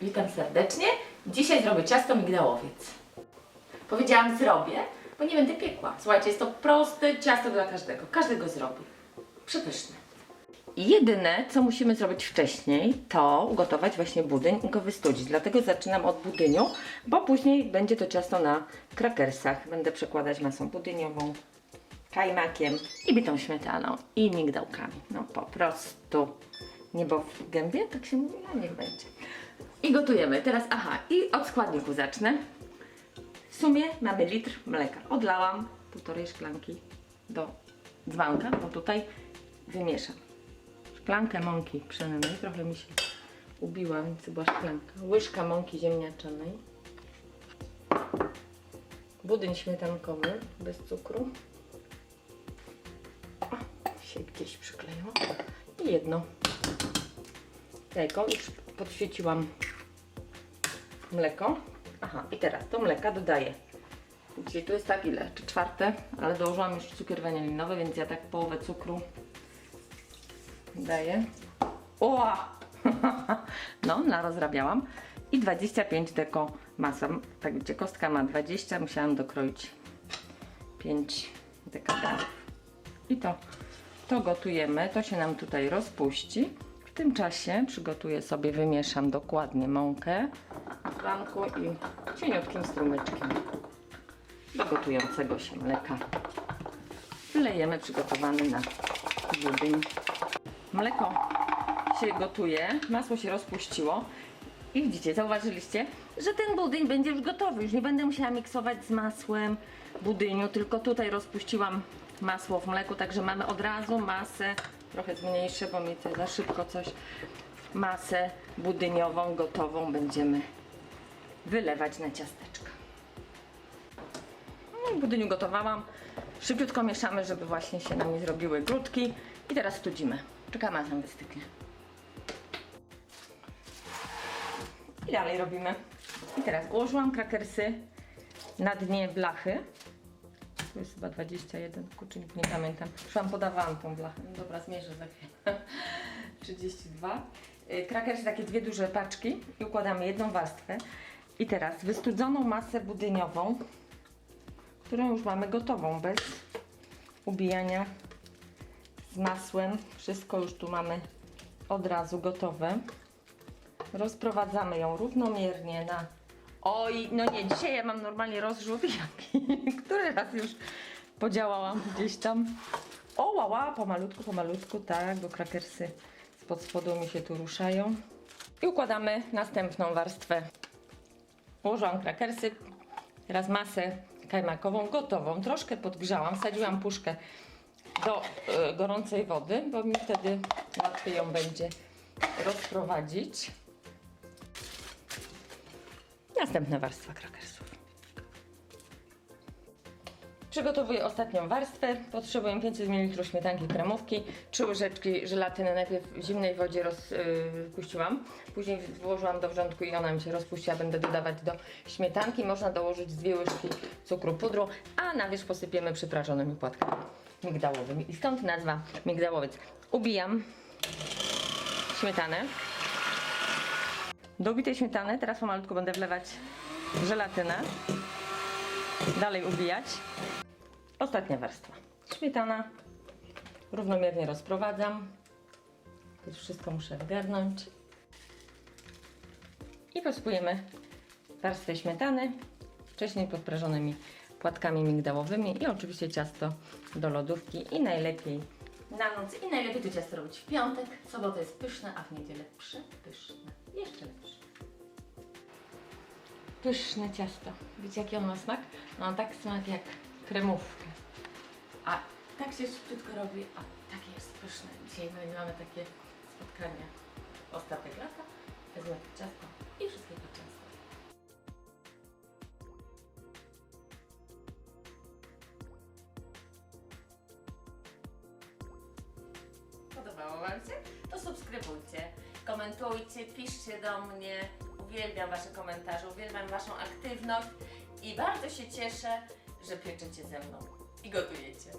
Witam serdecznie. Dzisiaj zrobię ciasto migdałowiec. Powiedziałam zrobię, bo nie będę piekła. Słuchajcie, jest to proste ciasto dla każdego. Każdy go zrobi. Przepyszne. Jedyne, co musimy zrobić wcześniej, to ugotować właśnie budyń i go wystudzić. Dlatego zaczynam od budyniu, bo później będzie to ciasto na krakersach. Będę przekładać masą budyniową, kajmakiem i bitą śmietaną i migdałkami. No po prostu niebo w gębie, tak się mówi? No niech będzie. I gotujemy. Teraz, aha, i od składników zacznę. W sumie mamy litr mleka. Odlałam półtorej szklanki do dzbanka, bo tutaj wymieszam. Szklankę mąki pszennej, trochę mi się ubiła, więc była szklanka. Łyżka mąki ziemniaczanej. Budyń śmietankowy, bez cukru. O, się gdzieś przykleiło. I jedno jajko. Już podświeciłam mleko. Aha, i teraz do mleka dodaję. Dzisiaj tu jest tak ile? Czy czwarte? Ale dołożyłam już cukier wanilinowy, więc ja tak połowę cukru daję. Oła! No, narozrabiałam. I 25 deko masa. Tak gdzie kostka ma 20, musiałam dokroić 5 dekagramów. I to, to gotujemy. To się nam tutaj rozpuści. Tym czasie przygotuję sobie, wymieszam dokładnie mąkę w szklanku i cieniutkim strumyczkiem do gotującego się mleka. Wylejemy przygotowany na budyń. Mleko się gotuje, masło się rozpuściło i widzicie, zauważyliście, że ten budyń będzie już gotowy. Już nie będę musiała miksować z masłem budyniu, tylko tutaj rozpuściłam masło w mleku, także mamy od razu masę, trochę zmniejszę, bo mi za szybko coś, masę budyniową gotową będziemy wylewać na ciasteczka. No i budyniu gotowałam. Szybciutko mieszamy, żeby właśnie się nam nie zrobiły grudki. I teraz studzimy. Czekamy aż nam wystygnie. I dalej robimy. I teraz ułożyłam krakersy na dnie blachy. Tu jest chyba 21, kurczę, nie pamiętam. Wam podawałam tą blachę. No dobra, zmierzę za chwilę. 32. Y, Krakersy takie dwie duże paczki i układamy jedną warstwę. I teraz wystudzoną masę budyniową, którą już mamy gotową, bez ubijania z masłem. Wszystko już tu mamy od razu gotowe. Rozprowadzamy ją równomiernie na. Oj, no nie, dzisiaj ja mam normalnie rozrzut jaki. Który raz już podziałałam gdzieś tam. O, łała, pomalutku, pomalutku, tak, bo krakersy spod spodu mi się tu ruszają. I układamy następną warstwę. Ułożyłam krakersy, teraz masę kajmakową gotową. Troszkę podgrzałam, wsadziłam puszkę do e, gorącej wody, bo mi wtedy łatwiej ją będzie rozprowadzić. Następna warstwa krakersów. Przygotowuję ostatnią warstwę. Potrzebuję 500 ml śmietanki kremówki, 3 łyżeczki żelatyny. Najpierw w zimnej wodzie rozpuściłam, później włożyłam do wrzątku i ona mi się rozpuściła. Będę dodawać do śmietanki. Można dołożyć z dwie łyżki cukru pudru, a na wierzch posypiemy przyprażonymi płatkami migdałowymi. I stąd nazwa migdałowiec. Ubijam śmietanę. Do ubitej śmietany teraz pomalutku będę wlewać żelatynę. Dalej ubijać. Ostatnia warstwa. Śmietana. Równomiernie rozprowadzam. To wszystko muszę wgarnąć. I posypujemy warstwę śmietany wcześniej podprażonymi płatkami migdałowymi i oczywiście ciasto do lodówki i najlepiej na noc i najlepiej to ciasto robić w piątek, sobota jest pyszne, a w niedzielę przepyszne. Jeszcze lepsze. Pyszne ciasto. Wiecie jaki on ma smak? No tak smak jak kremówka. A tak się szybciutko robi, a takie jest pyszne. Dzisiaj my mamy takie spotkania ostatek lata. Wezmę to ciasto i wszystkiego często. To subskrybujcie, komentujcie, piszcie do mnie. Uwielbiam Wasze komentarze, uwielbiam Waszą aktywność i bardzo się cieszę, że pieczycie ze mną i gotujecie.